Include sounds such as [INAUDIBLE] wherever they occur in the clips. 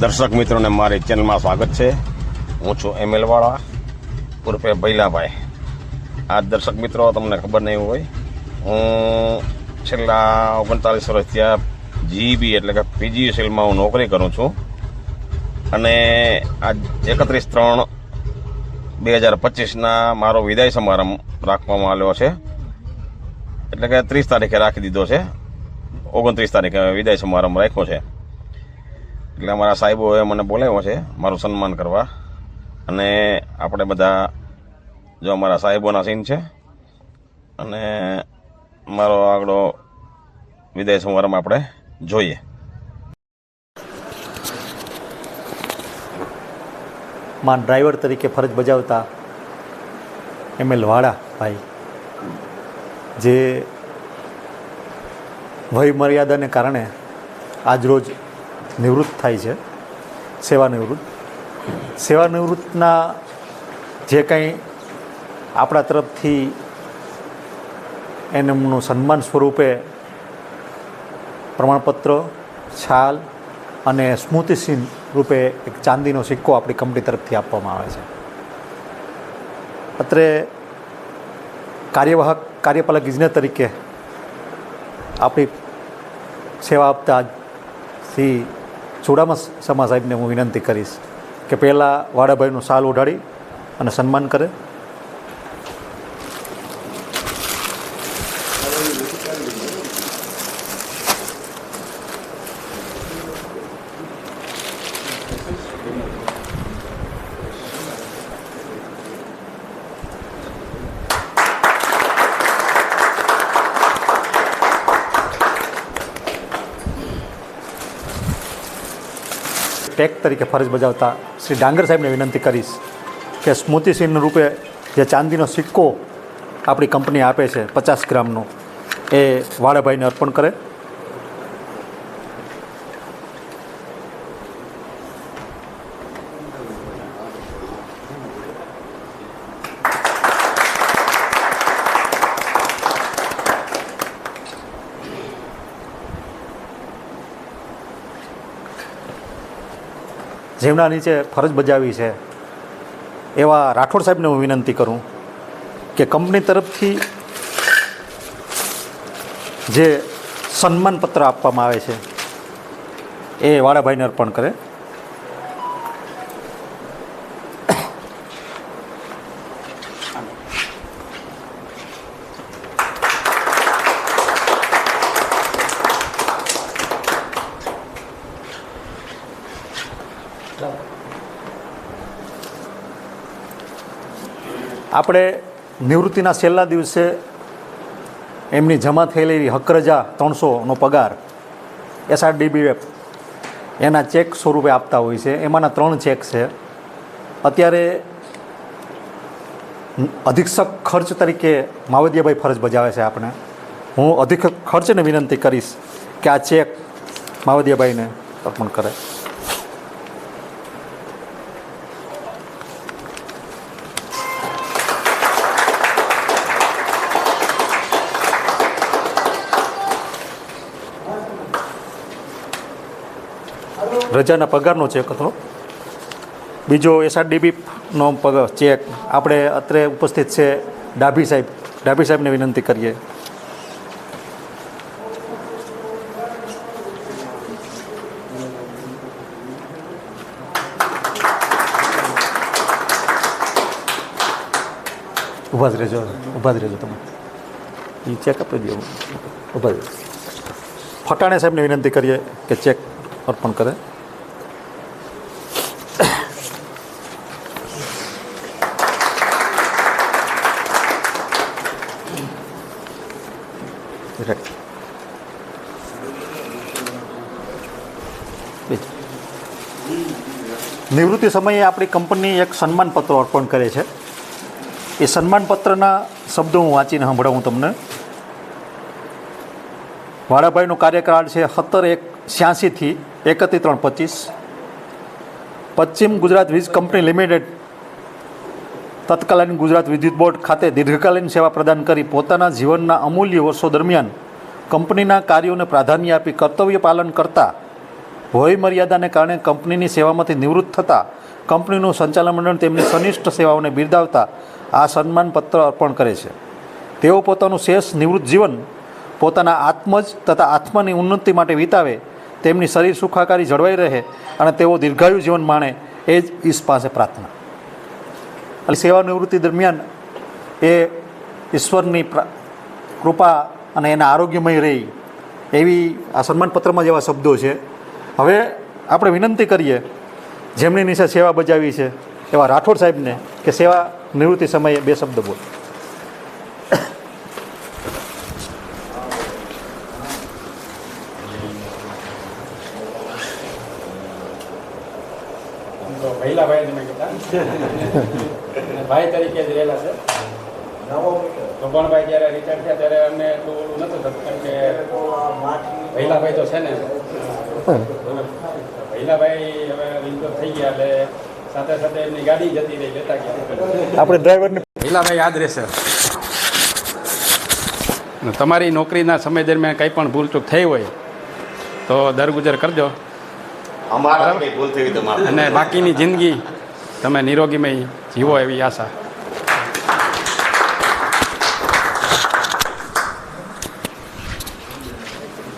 દર્શક મિત્રોને મારી ચેનલમાં સ્વાગત છે. હું છું એમએલવાળા ઉર્ફે ભૈલાભાઈ આ દર્શક મિત્રો, તમને ખબર નહીં હોય, હું છેલ્લા ઓગણચાલીસ વર્ષ ત્યાં જીબી એટલે કે પીજીયુસીએલમાં હું નોકરી કરું છું. અને આજ એકત્રીસ ત્રણ બે હજાર પચીસના મારો વિદાય સમારંભ રાખવામાં આવ્યો છે. એટલે કે ત્રીસ તારીખે રાખી દીધો છે. ઓગણત્રીસ તારીખે વિદાય સમારંભ રાખ્યો છે. એટલે અમારા સાહેબોએ મને બોલાવ્યો છે, મારું સન્માન કરવા. અને આપણે બધા, જો અમારા સાહેબોના સીન છે, અને મારો આગળ વિદાય સમારંભ આપણે જોઈએ. માં ડ્રાઈવર તરીકે ફરજ બજાવતા એમ એલ વાળા ભાઈ, જે વય મર્યાદાને કારણે આજરોજ નિવૃત્ત થાય છે સેવા નિવૃત્ત સેવા નિવૃત્તના જે કંઈ આપણા તરફથી એમનું સન્માન સ્વરૂપે પ્રમાણપત્ર, છાલ અને સ્મૃતિસિંહ રૂપે એક ચાંદીનો સિક્કો આપણી કંપની તરફથી આપવામાં આવે છે. અત્રે કાર્યવાહક કાર્યપાલક ઇજનેર તરીકે આપણી સેવા આપતા શ્રી ચુડામા સમા સાહેબને હું વિનંતી કરીશ કે પહેલાં વાડાભાઈનું સાલ ઓઢાડી અને સન્માન કરે. ટેક તરીકે ફરજ બજાવતા શ્રી ડાંગર સાહેબને વિનંતી કરીશ કે સ્મૃતિસિંહ રૂપે જે ચાંદીનો સિક્કો આપણી કંપની આપે છે પચાસ ગ્રામનો, એ વાળાભાઈને અર્પણ કરે. જેમના નીચે ફરજ બજાવી છે, એવા રાઠોડ સાહેબને હું વિનંતી કરું કે કંપની તરફથી જે સન્માનપત્ર આપવામાં આવે છે, એ વાળાભાઈને અર્પણ કરે. આપણે નિવૃત્તિના છેલ્લા દિવસે એમની જમા થયેલી હકરજા ત્રણસોનો પગાર એસઆરડીબી એના ચેક સ્વરૂપે આપતા હોય છે. એમાંના ત્રણ ચેક છે. અત્યારે અધિક્ષક ખર્ચ તરીકે માવદિયાભાઈ ફરજ બજાવે છે આપણે. હું અધિક ખર્ચને વિનંતી કરીશ કે આ ચેક માવદિયાભાઈને અર્પણ કરે. રજાના પગારનો ચેક હતો. બીજો એસઆરડીબીનો પગાર ચેક આપણે અત્રે ઉપસ્થિત છે ડાભી સાહેબ. ડાભી સાહેબને વિનંતી કરીએ. ઊભા જ રહેજો ઊભા જ રહેજો તમે. એ ચેક આપી દો. ઊભા જ ફટાણે સાહેબને વિનંતી કરીએ કે ચેક અર્પણ કરે. Right. નિવૃત્તિ સમયે આપણી કંપની એક સન્માનપત્ર અર્પણ કરે છે. એ સન્માનપત્રના શબ્દો હું વાંચીને સંભળાવું તમને. વાળાભાઈનો કાર્યકાળ છે સત્તર એક છ્યાસીથી એકત્રીસ ત્રણ પચીસ. પશ્ચિમ ગુજરાત વીજ કંપની લિમિટેડ તત્કાલીન ગુજરાત વિદ્યુત બોર્ડ ખાતે દીર્ઘકાલીન સેવા પ્રદાન કરી પોતાના જીવનના અમૂલ્ય વર્ષો દરમિયાન કંપનીના કાર્યોને પ્રાધાન્ય આપી કર્તવ્ય પાલન કરતા વય મર્યાદાને કારણે કંપનીની સેવામાંથી નિવૃત્ત થતાં કંપનીનું સંચાલન મંડળ તેમની સનિષ્ઠ સેવાઓને બિરદાવતા આ સન્માનપત્ર અર્પણ કરે છે. તેઓ પોતાનું શેષ નિવૃત્ત જીવન પોતાના આત્મજ તથા આત્માની ઉન્નતિ માટે વિતાવે, તેમની શરીર સુખાકારી જળવાઈ રહે અને તેઓ દીર્ઘાયુ જીવન માણે એ જ ઈશ પાસે પ્રાર્થના. અને સેવા નિવૃત્તિ દરમિયાન એ ઈશ્વરની કૃપા અને એના આરોગ્યમય રહી એવી આ સન્માનપત્રમાં જેવા શબ્દો છે હવે આપણે વિનંતી કરીએ જેમની નિશા સેવા બજાવી છે એવા રાઠોડ સાહેબને કે સેવા નિવૃત્તિ સમયે બે શબ્દ બોલ પહેલા ભાઈ તમે કહેતા ભાઈ તરીકે જ રહેલા છે. ભગવાનભાઈ જ્યારે રિટાયર થયા ત્યારે અમને એટલું ઓલું થતું કારણ કે ભૈલાભાઈ તો છે ને. ભૈલાભાઈ ભાઈ હવે વિંતો થઈ ગયા એટલે સાથે સાથે એમની ગાડી જતી રહી લેતા ગયા. આપણે ડ્રાઈવરને ભૈલાભાઈ યાદ રહેશે. તમારી નોકરીના સમય દરમિયાન કંઈ પણ ભૂલચૂક થઈ હોય તો દરગુજર કરજો. અમારા કંઈ ભૂલ થઈ તો માફ અને બાકીની જિંદગી તમે નિરોગીમય જીવો એવી આશા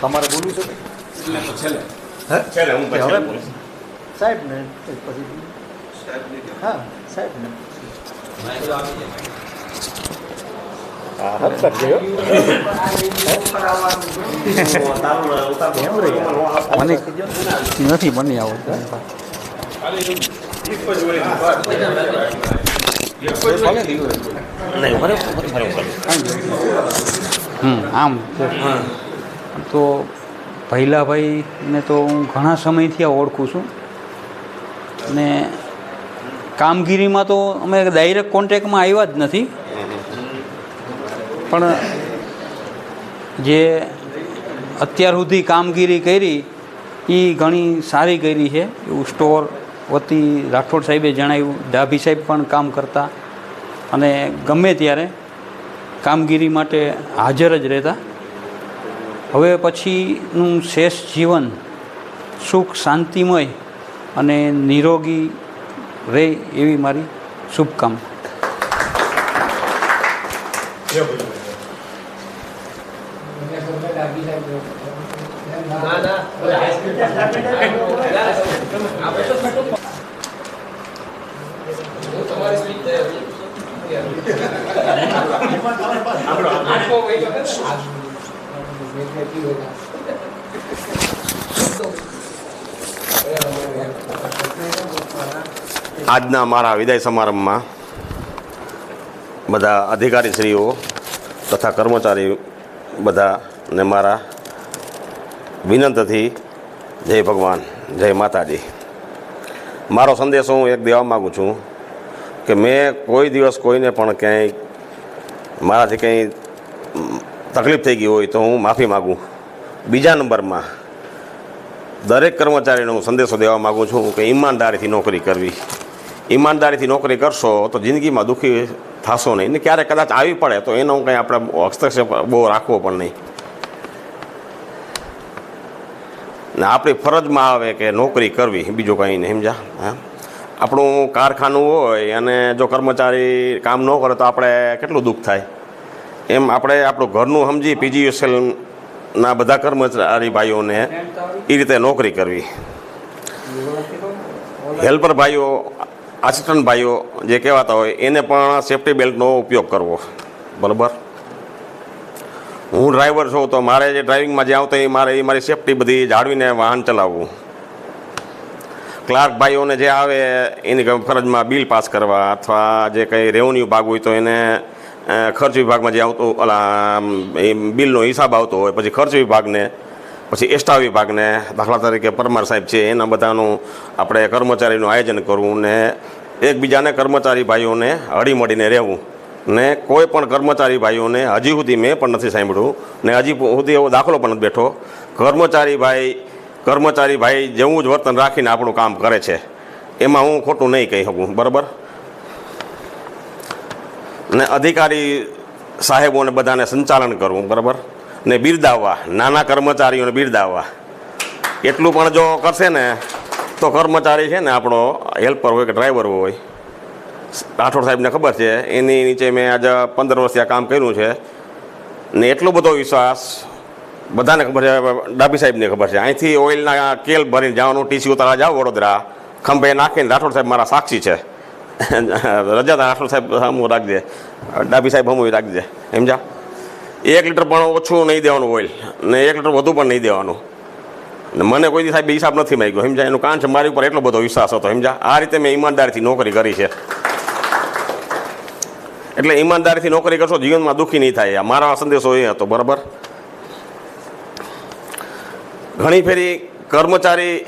તમારે બોલવું છે છે ને પછી સાહેબ ને પછી હા સાહેબ ને. મને નથી બની આવડતું. હમ, આમ તો. ભૈલાભાઈને તો હું ઘણા સમયથી ઓળખું છું. અને કામગીરીમાં તો અમે ડાયરેક્ટ કોન્ટેક્ટમાં આવ્યા જ નથી. પણ જે અત્યાર સુધી કામગીરી કરી એ ઘણી સારી કરી છે. એવું સ્ટોર વતી રાઠોડ સાહેબે જણાવ્યું ડાભી સાહેબ પણ કામ કરતા અને ગમે ત્યારે કામગીરી માટે હાજર જ રહેતા. હવે પછીનું શેષ જીવન સુખ શાંતિમય અને નિરોગી રહે એવી મારી શુભકામના. આજના મારા વિદાય સમારંભમાં બધા અધિકારીશ્રીઓ તથા કર્મચારી બધાને મારા વિનંતીથી જય ભગવાન, જય માતાજી. મારો સંદેશો હું એક દેવા માગું છું કે મેં કોઈ દિવસ કોઈને પણ ક્યાંય મારાથી કંઈ તકલીફ થઈ ગઈ હોય તો હું માફી માગું. બીજા નંબરમાં દરેક કર્મચારીનો હું સંદેશો દેવા માગું છું કે ઈમાનદારીથી નોકરી કરવી. ઈમાનદારીથી નોકરી કરશો તો જિંદગીમાં દુઃખી થશો નહીં. ને ક્યારેક કદાચ આવી પડે તો એનો કંઈ આપણે હસ્તક્ષેપ બહુ રાખવો પણ નહીં. ને આપણી ફરજમાં આવે કે નોકરી કરવી, બીજું કંઈ નહીં સમજા હા? આપણું કારખાનું હોય અને જો કર્મચારી કામ ન કરે તો આપણે કેટલું દુઃખ થાય? એમ આપણે આપણું ઘરનું સમજી પીજીયુસેલના બધા કર્મચારી ભાઈઓને એ રીતે નોકરી કરવી. હેલ્પર ભાઈઓ આસિસ્ટન્ટ ભાઈઓ જે કહેવાતા હોય, એને પણ સેફ્ટી બેલ્ટનો ઉપયોગ કરવો. બરાબર? હું ડ્રાઈવર છું, તો મારે જે ડ્રાઇવિંગમાં જે આવતા એ મારે એ મારી સેફ્ટી બધી જાળવીને વાહન ચલાવવું. ક્લાર્ક ભાઈઓને જે આવે, એની ફરજમાં બિલ પાસ કરવા અથવા જે કંઈ રેવન્યુ ભાગ હોય તો એને ખર્ચ વિભાગમાં જે આવતું ઓલા બિલનો હિસાબ આવતો હોય, પછી ખર્ચ વિભાગને, પછી એસ્ટા વિભાગને, દાખલા તરીકે પરમાર સાહેબ છે, એના બધાનું આપણે કર્મચારીનું આયોજન કરવું ને એકબીજાને કર્મચારી ભાઈઓને હળી મળીને રહેવું. ને કોઈ પણ કર્મચારી ભાઈઓને હજી સુધી મેં પણ નથી સાંભળ્યું ને હજી સુધી એવો દાખલો પણ બેઠો. કર્મચારી ભાઈ કર્મચારી ભાઈ જેવું જ વર્તન રાખીને આપણું કામ કરે છે. એમાં હું ખોટું નહીં કહી શકું, બરાબર? ને અધિકારી સાહેબોને બધાને સંચાલન કરવું, બરાબર? ને બિરદાવવા, નાના કર્મચારીઓને બિરદાવવા. એટલું પણ જો કરશે ને, તો કર્મચારી છે ને આપણો હેલ્પર હોય કે ડ્રાઈવર હોય, રાઠોડ સાહેબને ખબર છે, એની નીચે મેં આજે પંદર વર્ષથી આ કામ કર્યું છે. ને એટલો બધો વિશ્વાસ બધાને ખબર છે ડાબી સાહેબને ખબર છે. અહીંથી ઓઇલના કેલ ભરીને જવાનું, ટીસી ઉતારા જાઓ વડોદરા. ખંભે નાખીને રાઠોડ સાહેબ મારા સાક્ષી છે. [LAUGHS] રજા રાઠોડ સાહેબ સામું રાખજે. ડાબી સાહેબ સામું રાખજે. સમજા એક લીટર પણ ઓછું નહીં દેવાનું ઓઇલ. ને એક લીટર વધુ પણ નહીં દેવાનું. ને મને કોઈ સાહેબ હિસાબ નથી માગ્યો. સમજા એનું કારણ છે, મારી ઉપર એટલો બધો વિશ્વાસ હતો. સમજા આ રીતે મેં ઈમાનદારીથી નોકરી કરી છે. એટલે ઈમાનદારીથી નોકરી કરશો, જીવનમાં દુઃખી નહીં થાય. મારો સંદેશો એ હતો, બરાબર? ઘણી ફેરી કર્મચારી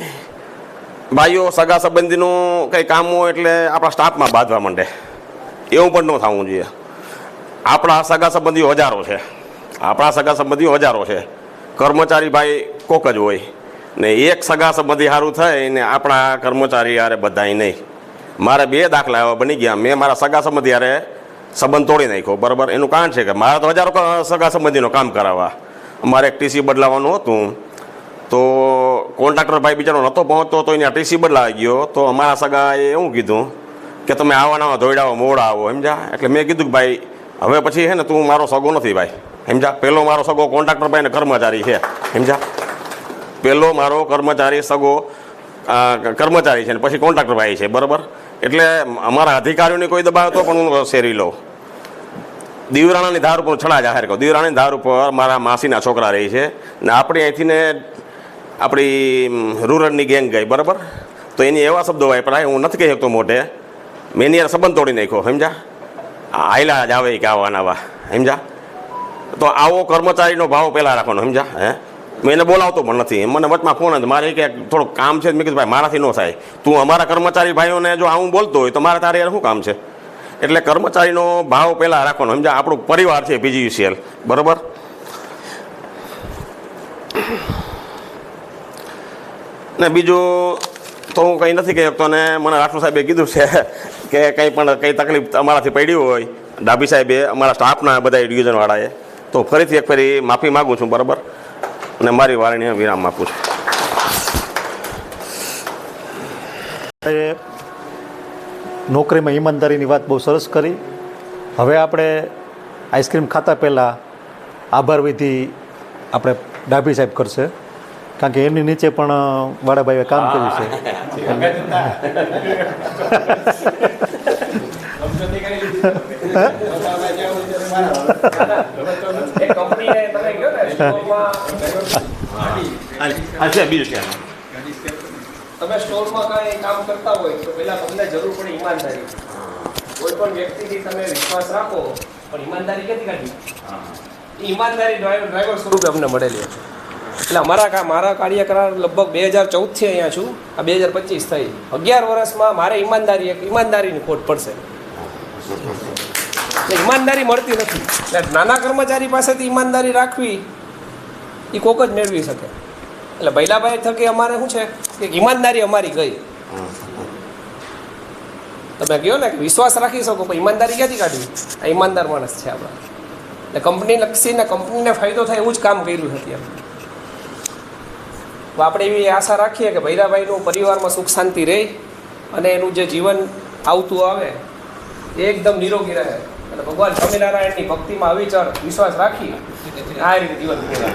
ભાઈઓ, સગા સંબંધીનું કંઈ કામ હોય એટલે આપણા સ્ટાફમાં બાંધવા માંડે. એવું પણ ન થવું જોઈએ. આપણા સગા સંબંધીઓ હજારો છે. આપણા સગા સંબંધીઓ હજારો છે. કર્મચારી ભાઈ કોક જ હોય. ને એક સગા સંબંધી સારું થાય ને આપણા કર્મચારી યારે બધાય નહીં. મારે બે દાખલા એવા બની ગયા. મેં મારા સગા સંબંધી યારે સંબંધ તોડી નાખ્યો. બરાબર? એનું કારણ છે કે મારા તો હજારો સગા સંબંધીનો કામ કરાવવા. અમારે એક ટીસી બદલાવાનું હતું. તો કોન્ટ્રાક્ટર ભાઈ બિચારો નહોતો પહોંચતો, તો એને ટીસી બદલાઈ ગયો. તો અમારા સગાએ એવું કીધું કે તમે આવાના ધોઈડાઓ મોડા આવો સમજા એટલે મેં કીધું કે ભાઈ, હવે પછી હે ને તું મારો સગો નથી ભાઈ સમજા પહેલો મારો સગો કોન્ટ્રાક્ટર ભાઈ ને કર્મચારી છે સમજા પહેલો મારો કર્મચારી સગો કર્મચારી છે ને પછી કોન્ટ્રાક્ટર ભાઈ છે, બરાબર? એટલે અમારા અધિકારીઓની કોઈ દબાવ તો પણ હું શેરી લઉં. દીવરાણાની ધાર ઉપર છડા જાહેર કહું દીવરાણાની ધાર ઉપર મારા માસીના છોકરા રહી છે ને આપણે અહીંથી ને આપણી રૂરલની ગેંગ ગઈ, બરાબર? તો એની એવા શબ્દો વાપરાય હું નથી કહી શકતો મોટે. મેં એની સંબંધ તોડી નાખ્યો સમજા આયલા જ આવે કે આવા આવા સમજા તો આવો કર્મચારીનો ભાવ પહેલાં રાખવાનો સમજા હે? મેં એને બોલાવતો પણ નથી. મને વચમાં ફોન હતો મારે કે થોડુંક કામ છે, મેં કીધું, ભાઈ, મારાથી ન થાય. તું અમારા કર્મચારી ભાઈઓને જો આવું બોલતો હોય, તો મારે તારે યાર શું કામ છે? એટલે કર્મચારીનો ભાવ પહેલાં રાખવાનો સમજા આપણું પરિવાર છે, પીજીયુસીએલ, બરાબર? ને બીજું તો હું કંઈ નથી કહી શકતો ને મને રાઠોડ સાહેબે કીધું છે કે કંઈ પણ કંઈ તકલીફ અમારાથી પડી હોય, ડાભી સાહેબે અમારા સ્ટાફના બધા ડિવિઝનવાળાએ, તો ફરીથી એક ફરી માફી માગું છું, બરાબર? અને મારી વાણીને વિરામ આપું છું. નોકરીમાં ઈમાનદારીની વાત બહુ સરસ કરી. હવે આપણે આઈસ્ક્રીમ ખાતા પહેલાં આભાર વિધિ આપણે ડાભી સાહેબ કરશે. કારણ કે એમની નીચે પણ વાડાભાઈએ કામ કર્યું છે. સમજૂતી કરી લીધી. એ કંપનીને તમે સ્ટોરમાં બીજું છે તમે સ્ટોરમાં કાંઈ કામ કરતા હોય તો પહેલા તમને જરૂર પડે ઈમાનદારી. કોઈ પણ વ્યક્તિથી તમે વિશ્વાસ રાખો પણ ઈમાનદારી ક્યાંથી કાઢી? ઈમાનદારી ડ્રાઈવર ડ્રાઈવર સ્વરૂપે અમને મળેલી છે. એટલે અમારા મારા કાર્યકરાર લગભગ બે હજાર ચૌદથી અહીંયા છું. આ બે હજાર પચીસ થઈ. અગિયાર વર્ષમાં મારે ઈમાનદારી એક ઈમાનદારીની ખોટ પડશે. એટલે ઈમાનદારી મળતી નથી. એટલે નાના કર્મચારી પાસેથી ઈમાનદારી રાખવી એ કોક જ મેળવી શકે. એટલે ભૈલાભાઈ થકી અમારે શું છે કે ઈમાનદારી અમારી ગઈ. તમે કહો ને કે વિશ્વાસ રાખી શકો, પણ ઈમાનદારી ક્યાંથી કાઢવી? આ ઈમાનદાર માણસ છે આપણા. એટલે કંપની લક્ષીને કંપનીને ફાયદો થાય એવું જ કામ કર્યું છે અત્યારે. તો આપણે એવી આશા રાખીએ કે ભૈરાભાઈનું પરિવારમાં સુખ શાંતિ રહે અને એનું જે જીવન આવતું આવે, એ એકદમ નિરોગી રહે. અને ભગવાન સ્વામિનારાયણની ભક્તિમાં અવિચળ વિશ્વાસ રાખી આ રીતે જીવન જીવે.